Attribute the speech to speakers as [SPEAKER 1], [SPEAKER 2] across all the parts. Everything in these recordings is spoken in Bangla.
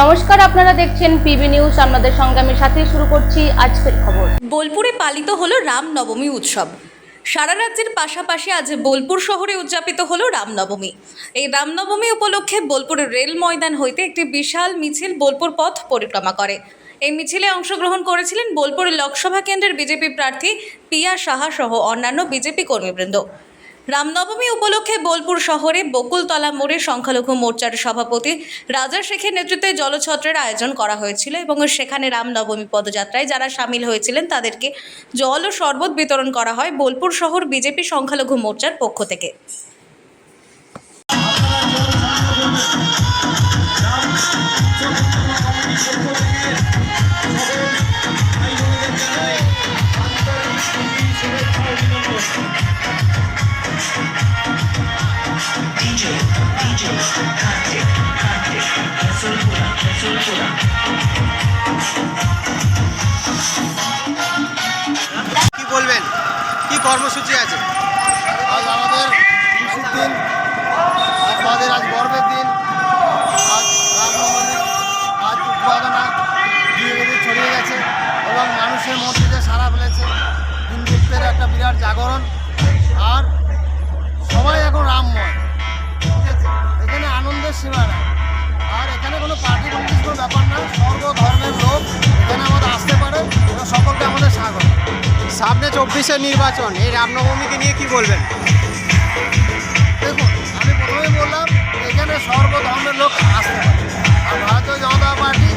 [SPEAKER 1] নমস্কার, আপনারা দেখছেন পিবি নিউজ। আপনাদের সঙ্গে আমি সাথে শুরু করছি আজকের খবর।
[SPEAKER 2] বোলপুরে পালিত হলো রামনবমী উৎসব। সারা রাজ্যের পাশাপাশি আজ বোলপুর শহরে উদযাপিত হলো রামনবমী। এই রামনবমী উপলক্ষে বোলপুরের রেল ময়দান হইতে একটি বিশাল মিছিল বোলপুর পথ পরিক্রমা করে। এই মিছিলে অংশগ্রহণ করেছিলেন বোলপুর লোকসভা কেন্দ্রের বিজেপি প্রার্থী পিয়া সাহা সহ অন্যান্য বিজেপি কর্মীবৃন্দ। রামনবমী উপলক্ষে বোলপুর শহরে বকুলতলা মোড়ে সংখ্যালঘু মোর্চার সভাপতি রাজা শেখের নেতৃত্বে জলছত্রের আয়োজন করা হয়েছিল এবং সেখানে রামনবমী পদযাত্রায় যারা সামিল হয়েছিলেন তাদেরকে জল ও শরবত বিতরণ করা হয় বোলপুর শহর বিজেপি সংখ্যালঘু মোর্চার পক্ষ থেকে।
[SPEAKER 3] কি বলবেন? কি কর্মসূচি আছে?
[SPEAKER 4] আজ আমাদের খুশির দিন আমাদের আজ গর্বের দিন। আজ রামনবমী আজ উদ্বোধনা ধীরে ছড়িয়ে গেছে এবং মানুষের মধ্যে যে সারা ফেলেছে। হিন্দুত্বের একটা বিরাট জাগরণ। আর সবাই এখন রামময়।
[SPEAKER 3] সামনে চব্বিশের নির্বাচন, এই রামনবমীকে নিয়ে কি বলবেন?
[SPEAKER 4] দেখুন, আমি প্রথমেই বললাম, এখানে সর্বধর্মের লোক আসতে পারে। আর ভারতীয় জনতা পার্টি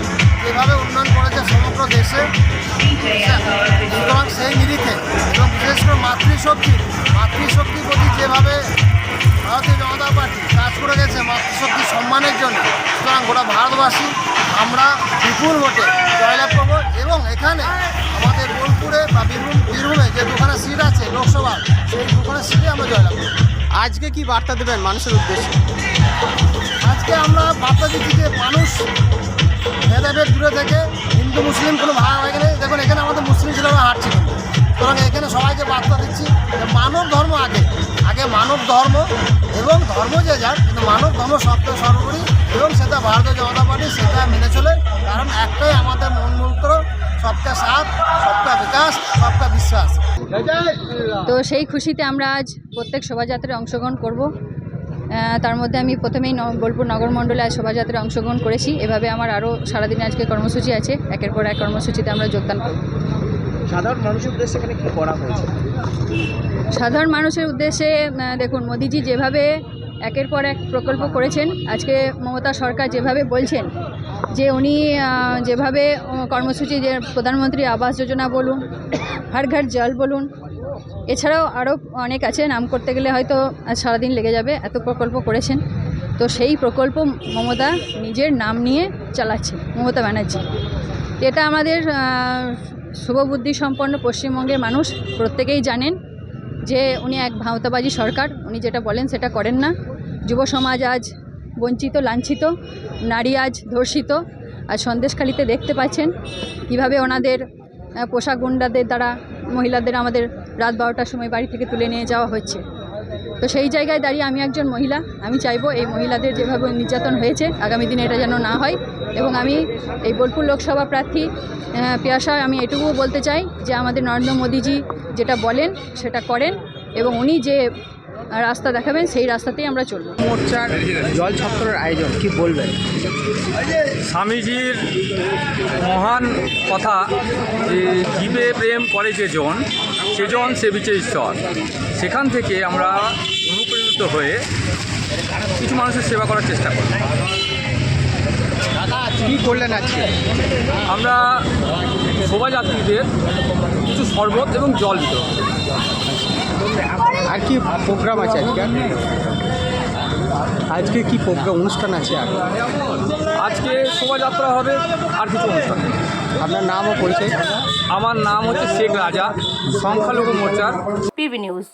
[SPEAKER 4] যেভাবে উন্নয়ন করেছে সমগ্র দেশে, সুতরাং সেই নিরিখে এবং বিশেষ করে মাতৃশক্তি মাতৃশক্তির প্রতি যেভাবে ভারতীয় জনতা পার্টি কাজ করে গেছে মাতৃশক্তির সম্মানের জন্য, সুতরাং গোটা ভারতবাসী আমরা বিপুল ভোটে জয়লাভ করব এবং এখানে আমাদের বোলপুরে বা বীরভূম বীরভূমে যে দুখানা সিট আছে লোকসভা সেই দুখানা সিটে আমরা জয়লাভ করব।
[SPEAKER 3] আজকে কি বার্তা দেবেন মানুষের উদ্দেশ্যে?
[SPEAKER 4] আজকে আমরা বার্তা দিচ্ছি যে মানুষ ভেদাভেদ দূরে থেকে হিন্দু মুসলিম কোনো ভাগ হয়ে গেলে দেখুন এখানে আমাদের মুসলিম ছেলেরা হাঁটছে। কিন্তু সুতরাং এখানে সবাইকে বার্তা দিচ্ছি যে মানব ধর্ম আগে। আগে মানব ধর্ম এবং ধর্ম যে যার, কিন্তু মানব ধর্ম সবচেয়ে সর্বোপরি এবং সেটা ভারতীয় জনতা পার্টি সেটা মেনে চলে। কারণ একটাই আমাদের মূল মন্ত্র সবকা সাথ সবকা বিকাশ, সবটা বিশ্বাস।
[SPEAKER 5] তো সেই খুশিতে আমরা আজ প্রত্যেক শোভাযাত্রায় অংশগ্রহণ করব। তার মধ্যে আমি প্রথমেই বোলপুর নগর মণ্ডলে আজ শোভাযাত্রায় অংশগ্রহণ করেছি। এভাবে আমার আরও সারাদিন আজকে কর্মসূচি আছে। একের পর এক কর্মসূচিতে আমরা যোগদান করব।
[SPEAKER 3] সাধারণ মানুষের উদ্দেশ্যে এখানে কি করা হয়েছে?
[SPEAKER 5] সাধারণ মানুষের উদ্দেশ্যে দেখুন, মোদিজি যেভাবে একের পর এক প্রকল্প করেছেন, আজকে মমতা সরকার যেভাবে বলছেন, যে উনি যেভাবে কর্মসূচি, যে প্রধানমন্ত্রী আবাস যোজনা বলুন হর ঘর জল বলুন, এছাড়াও আরও অনেক আছে, নাম করতে গেলে হয়তো সারাদিন লেগে যাবে, এত প্রকল্প করেছেন, তো সেই প্রকল্প মমতা নিজের নাম নিয়ে চালাচ্ছে মমতা ব্যানার্জি। এটা আমাদের শুভবুদ্ধি সম্পন্ন পশ্চিমবঙ্গের মানুষ প্রত্যেকেই জানেন যে উনি এক ভাওতাবাজি সরকার। উনি যেটা বলেন সেটা করেন না। যুব সমাজ আজ বঞ্চিত, লাঞ্ছিত, নারী আজ ধর্ষিত। আর সন্দেশখালিতে দেখতে পাচ্ছেন কীভাবে ওনাদের পোশাক গুন্ডাদের দ্বারা মহিলাদের আমাদের রাত বারোটার সময় বাড়ি থেকে তুলে নিয়ে যাওয়া হচ্ছে। তো সেই জায়গায় দাঁড়িয়ে আমি একজন মহিলা। আমি চাইব এই মহিলাদের যেভাবে নির্যাতন হয়েছে, আগামী দিনে এটা যেন না হয়। এবং আমি এই বোলপুর লোকসভা প্রার্থী আহ, আমি এটুকুও বলতে চাই যে আমাদের নরেন্দ্র মোদীজি যেটা বলেন সেটা করেন এবং উনি যে রাস্তা দেখাবেন সেই রাস্তাতেই আমরা চলবো।
[SPEAKER 3] মোর্চার জল ছত্রের আয়োজন কি বলবেন?
[SPEAKER 6] স্বামীজির মহান কথা যে জীবে প্রেম করে যে জন সেজন সে বিচে ঈশ্বর। সেখান থেকে আমরা অনুপ্রেরিত হয়ে কিছু মানুষের সেবা করার চেষ্টা করি
[SPEAKER 3] কি করলেন আজকে?
[SPEAKER 6] আমরা শোভাযাত্রীদের কিছু শরবত এবং জল বিতরণ
[SPEAKER 3] আর কি প্রোগ্রাম আছে আজকে? আজকে কি প্রোগ্রাম অনুষ্ঠান আছে আর?
[SPEAKER 6] আজকে শোভাযাত্রা হবে আর কিছু অনুষ্ঠান।
[SPEAKER 3] আপনার নাম ও পরিচয়?
[SPEAKER 6] আমার নাম হচ্ছে শেখ রাজা সংখ্যালঘু মোর্চার।
[SPEAKER 1] PB news.